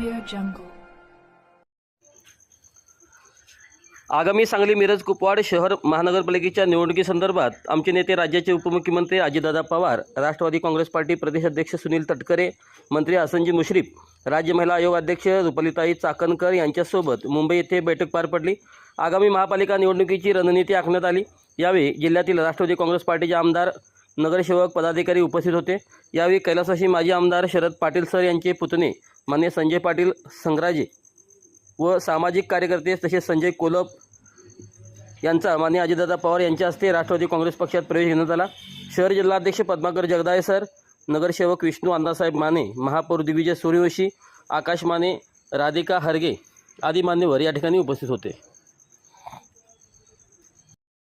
jungle. आगामी सांगली मिरज कुपवाड शहर महानगरपालिकेच्या निवडणुकीसंदर्भात आमचे नेते राज्याचे उपमुख्यमंत्री अजितदादा पवार राष्ट्रवादी काँग्रेस पार्टी प्रदेशाध्यक्ष सुनील तटकरे मंत्री हसनजी मुश्रीफ राज्य महिला आयोग अध्यक्ष रुपालीताई चाकणकर यांच्यासोबत मुंबई येथे बैठक पार पडली. आगामी महापालिका निवडणुकीची रणनीती आखण्यात आली. यावेळी जिल्ह्यातील राष्ट्रवादी काँग्रेस पार्टीचे आमदार नगरसेवक पदाधिकारी उपस्थित होते. यावेळी कैलासाशी माजी आमदार शरद पाटील सर यांचे पुतणे मान्य संजय पाटील संग्राजे व सामाजिक कार्यकर्ते तसेच संजय कोलप यांचा मान्य अजितदादा पवार यांच्या हस्ते राष्ट्रवादी काँग्रेस पक्षात प्रवेश घेण्यात आला. शहर जिल्हाध्यक्ष पद्माकर जगदाळे सर नगरसेवक विष्णू अण्णासाहेब माने महापौर दिग्विजय सूर्यवंशी आकाश माने राधिका हरगे आदी मान्यवर या ठिकाणी उपस्थित होते.